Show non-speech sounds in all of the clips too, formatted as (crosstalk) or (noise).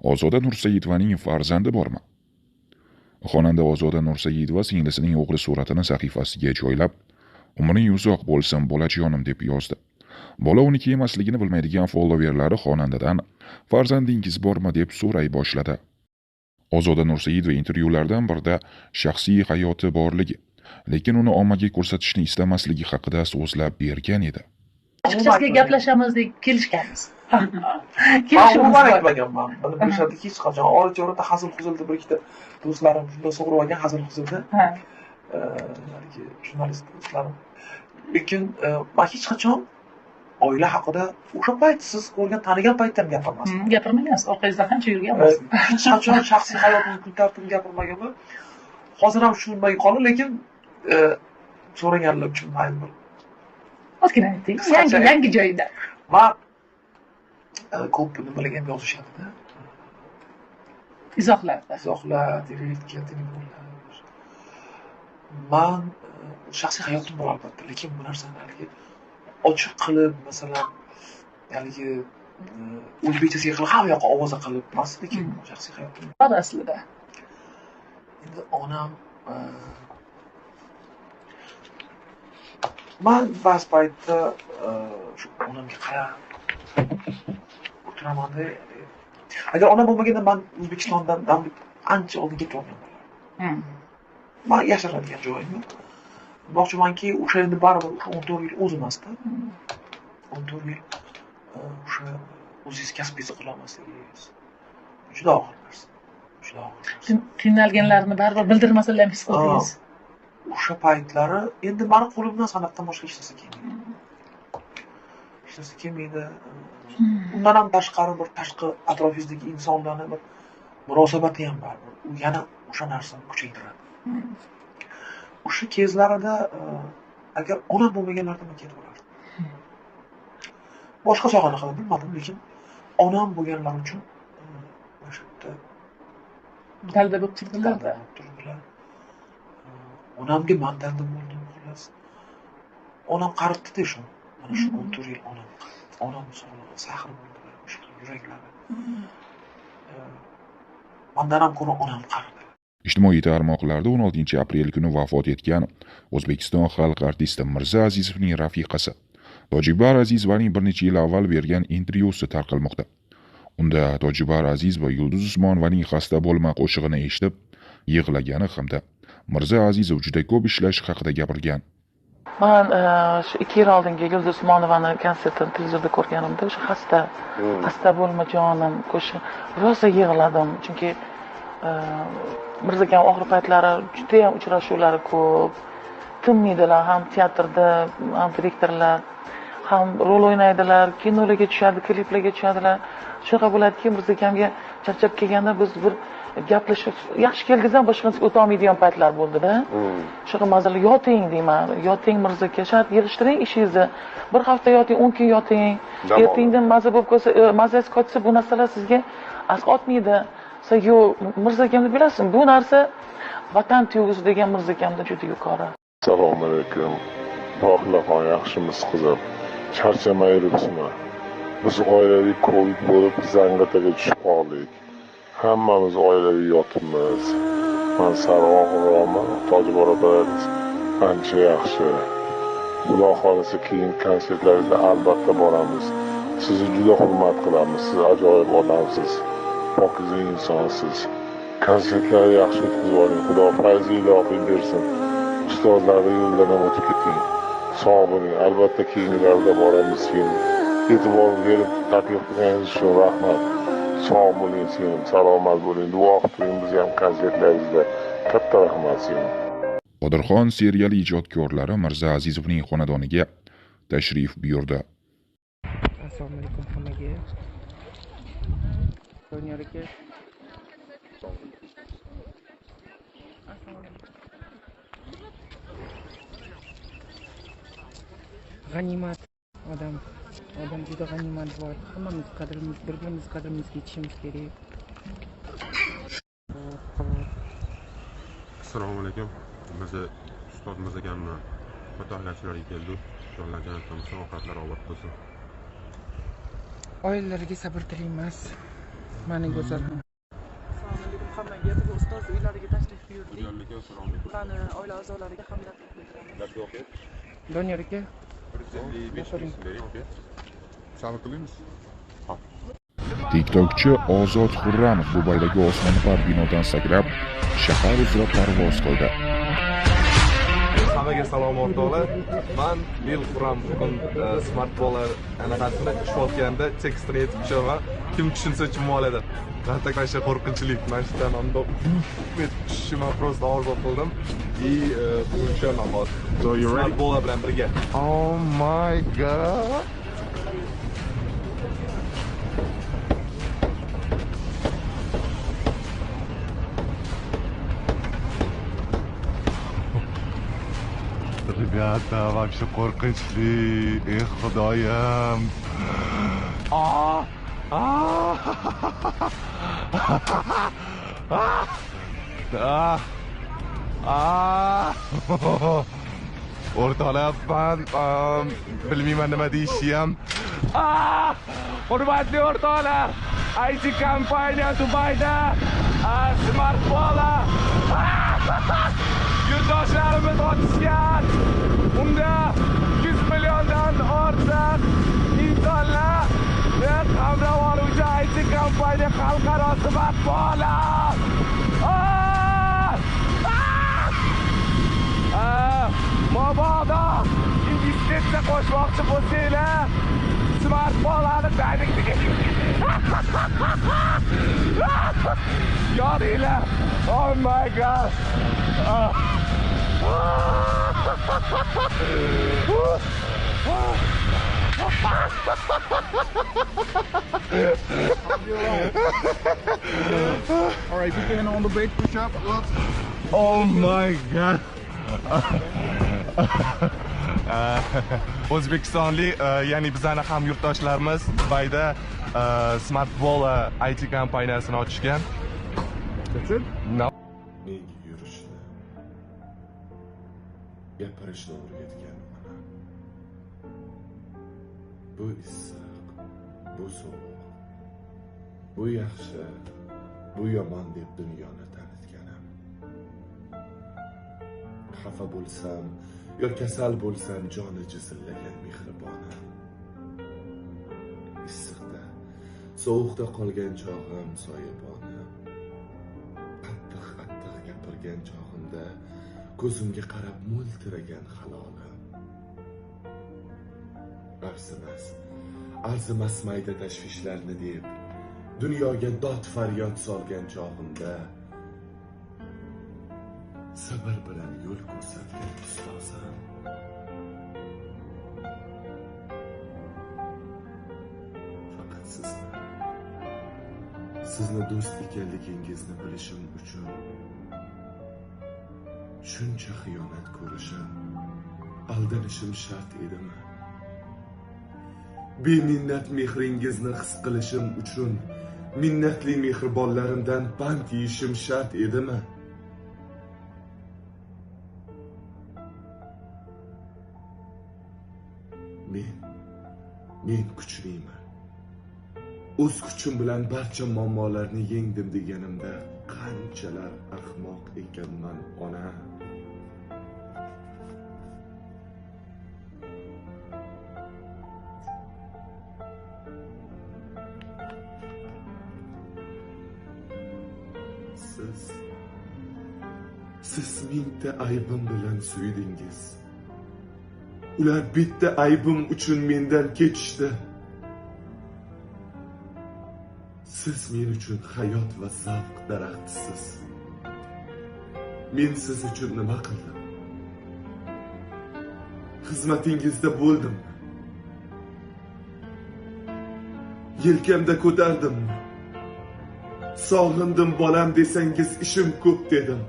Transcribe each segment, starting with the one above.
ozoda nursayidovaning farzandi bormi? Xonanda ozoda nursayidova singlisining o'g'li suratini sahifasiga joylab umring uzoq bo'lsin bolajonim deb yozdi. Bola uniki emasligini bilmaydigan followerlari xonandadan farzandingiz bormi? deb so'ray boshladi. Ozoda nursayidova intervyulardan birida shaxsiy hayoti borligi lekin uni ommaga ko'rsatishni istamasligi haqida so'zlab bergan edi. Ochiqchasiga gaplashamiz deb kelishganmiz. (laughs) Kelishimiz umuman bor aytmaganman buni bilishadiki hech qachon. Oricha o'rtada hazil huzulda bir ikkita do'stlarim shunday sug'urib olgan hazil huzulda Ha. haligi jurnalist do'stlarim. Lekin man hech qachon oila haqida o'sha payt siz ko'rgan tanigan paytda ham gapirmasdim. Hmm, gapirmagansiz. Orqangizdan qancha yurganmiz hech qachon shaxsiy hayotimni kun tartibini gapirmaganman hozir ham tushunmay qoldi lekin so'raganlar uchun mayli bir Qisqacha. yangi yangi joyida e, ko'p nimalarga ham yozishadida izohlarda izohlar direktga telefonlar man shaxsiy hayotim bor albatta lekin bu narsani haligi ochiq qilib masalan haligi o'zbekchasiga qilib hamma yoqqa ovoza qilib emas lekin shaxsiy hayotim bor aslida endi onam man ba'zi paytda e, shu onamga qarab o'tiramanda e, agar onam bo'lmaganda man o'zbekistondan ancha oldin ketib olgan bo'lardim Hmm. man yashiradigan joyim yo'q. Demoqchimanki o'sha endi baribir o'n to'rt yil o'z emasda. o'n to'rt yil e, o'sha o'zingiz kasbingizni qilolmasligingiz juda og'ir narsa. Juda og'ir qiynalganlarini baribir bildirmasalar ham his qildingiz o'sha paytlari endi mani qo'limdan san'atdan boshqa hech narsa kelmaydi hech narsa kelmaydi Hmm. undan ham tashqari bir tashqi atrofingizdagi insonlarni bir munosabati ham baribir u yana o'sha narsani kuchaytiradi Hmm. o'sha kezlarida e, agar onam bo'lmaganlarida man ketib olardim Hmm. boshqa sohani haqida bilmadim lekin onam bo'lganlari uchun e, mana shu yerda dalda bo'lib turdilarda dalda bo'lib turdilar E, onamga man bo'ldim xullas onam qaribdida shu mana shu Mhm. o'n to'rt yil onam qaribdi. Onam sog'lig'i sahr bo'ldilar o'sha yuraklari mandan ham ko'ra onam qaridi ijtimoiy tarmoqlarda 16 aprel kuni vafot etgan o'zbekiston xalq artisti mirza azizovning rafiqasi tojibar azizovaning bir necha yil avval bergan intervyusi tarqalmoqda. Unda tojibar azizova yulduz usmonovaning xasta bo'lma qo'shig'ini eshitib yig'lagani hamda mirza azizov juda ko'p ishlashi haqida gapirgan. Man e, shu ikki yil oldingi yulduz usmonovani konsertini televizorda ko'rganimda o'sha xasta xasta bo'lma jonim qo'shiq rosa yig'ladim. Chunki e, mirza akam oxirgi paytlari judayam uchrashuvlari ko'p. Tinmaydilar ham teatrda ham direktorlar ham rol o'ynaydilar kinolarga tushadi kliplarga tushadilar. Shunaqa bo'ladiki mirza akamga charchab kelganda biz bir gaplashib yaxshi keldingiz ham boshqasiga o'tolmaydigan paytlar bo'ldida. Shunaqa mazalar yoting deyman. Yoting mirza aka shart yig'ishtiring ishingizni. Bir hafta yoting o'n kun yoting. Ertangdan maza bo'lib qolsa e, mazasi qochsa bu narsalar sizga asqotmaydi. Desa yo'q mirza akamni bilasizmi? Bu narsa vatan tuyg'usi degan mirza akamda juda yuqori. Assalomu alaykum. Rohilaxon yaxshimiz qizim. Charchamay yuribsizmi biz oilaviy covid bo'lib zangataga tushib qoldik hammamiz oilaviy yotibmiz man sari og'irroqman tojibor ancha yaxshi xudo xohlasa keyin konsertlaringizga albatta boramiz sizni juda hurmat qilamiz siz ajoyib odamsiz pokiza insonsiz konsertlarni yaxshi o'tkazib oling xudo fayzi ilohiy bersin ustozlarni yo'ldan o'tib keting sog' bo'ling albatta keyingilarida boramiz keyin e'tibor berib taklif qilganingiz uchun rahmat sog' bo'ling singlim salomat bo'ling duo qilib turing bizni ham konsertlaringizda. Katta rahmat singlim qodirxon seriali ijodkorlari mirza azizovning xonadoniga tashrif buyurdi. Assalomu alaykum hammaga doniyor aka g'animat odam odam juda g'animat bor hammamiz qadrimiz bir birimiz qadrimizga yetishimiz kerak assalomu alaykum mirza ustoz mirza akamni fotohlarchilarga keldi jonlar jannatdan musofahatlar obod bo'lsin oilalariga sabr tilaymiz mani go'zal assalomu alaykum hammaga ertaga ustoz uylariga tashrif buyurdik bularni oila a'zolariga hamdardlik bildiraman Ularga aka, doniyor aka 155 ming so'm bering qilamiz. tiktokchi ozod xurramov dubaydagi osmono'par binodan sakrab shahar uzra parvoz qildi. Hammaga salom o'rtoqlar man bil quram bugun e, smartfonlar anaqasini tushayotganda tekstini yetib tushaman kim tushunsa tushunmayoladi rattaklasha qo'rqinchli mana shu yerdan undoq tushishni man просто orzu qildim и e, bugun tushaman hozir So you ready? smartfonlar bilan birga. Oh my god. hayatta vahşi korkunçlu. Ey Hudayım. Aa! Aa! Aa! Aa! Ortalığa ben bilmiyorum ne diyeceğim. Aa! Hürmetli ortala. IT kampanya Dubai'da. Aa, smart bola. Aa! Yurttaşlarımız otizyen. Unda 100 milliondan ortiq insonlar qamrab oluvchi IT kompaniya xalqaro. Ah! Ah! Mabodo investitsiya qo'shmoqchi bo'lsanglar smartfonlarni tagingizga yodinglar oh my god Ah. oh my god o'zbekistonlik e, ya'ni bizani ham yurtdoshlarimiz dubayda e, smartvola it kompaniyasini ochishgan No. menga gapirishni o'rgatgan ona bu issiq bu sovuq bu yaxshi bu yomon deb dunyoni tanitganim. Xafa bo'lsam yo kasal bo'lsam joni jizillagan mehribona issiqda sovuqda qolgan chog'im soyaboni qattiq chog'imda ko'zimga qarab mo'ltiragan halolim arzimas arzimas mayda tashvishlarni deb dunyoga dod faryod solgan chog'imda sabr bilan yo'l ko'rsatgan ustozim faqat sizni sizni do'st ekanligingizni bilishim uchun shuncha xiyonat ko'rishim aldanishim shart edimi? Beminnat mehringizni his qilishim uchun minnatli mehribonlarimdan pand yeyishim shart edimi? Men men kuchliman o'z kuchim bilan barcha muammolarni yengdim deganimda qanchalar ahmoq ekanman ona. Siz siz mingta aybim bilan suydingiz ular bitta aybim uchun mendan ketishdi siz men uchun hayot va zavq daraxtisiz. Men siz uchun nima qildim? Xizmatingizda bo'ldim. Yelkamda ko'tardim. Sog'indim bolam desangiz ishim ko'p dedim.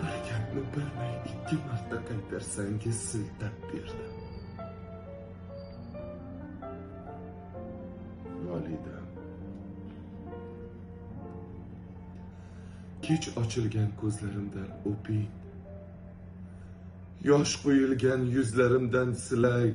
Bir gapni bilmay ikki marta qaytarsangiz siltab berdi. Volidam kech ochilgan ko'zlarimdan o'ping yosh quyilgan yuzlarimdan silang